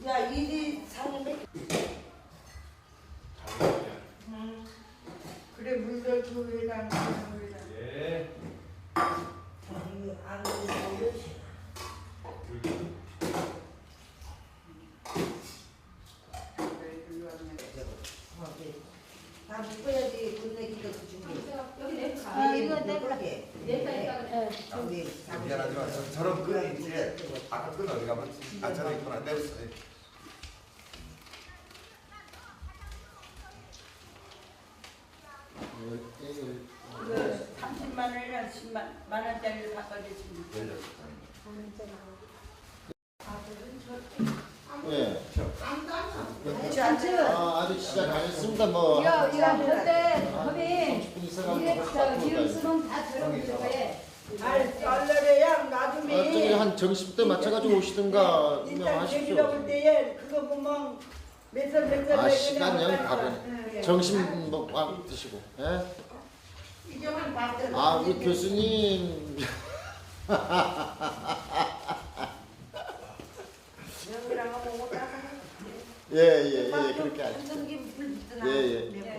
좀야 일이 상인데 그래 물들 그 위에다 그 위에다 예. 안 그래도 그래 일로 왔네 다 묶어야지 끝내기도 준비. 여기 내아 가. 이거 내 거게. 내가 있다가 미안하지만 저- 저런 끈이 이제 아까 끈 어디 가면 아 저런 있구나 내가 그 30만 원이나 10만 만 원짜리를 바꿔주시면 예. 앉아 앉아. 아, 아직 시작 안 했습니다. 뭐. 이거 이거 그때 법이 30분 있어가지고 이게 딱저 기름. 쓰면 다 들어오는 거에 알 썰러래야 아, 저기 놔두면 한때 맞춰가지고 오시든가 일단 하십시오. 제기로 볼 때에 그거 보면 몇살몇살 아, 시간 영 가네. 점심 먹방 드시고. 예? 이정은 밥들. 아, 우리 교수님. 하고 오다가. 예, 예, 예, 그렇게 하죠. 불 붙더나. 예, 예.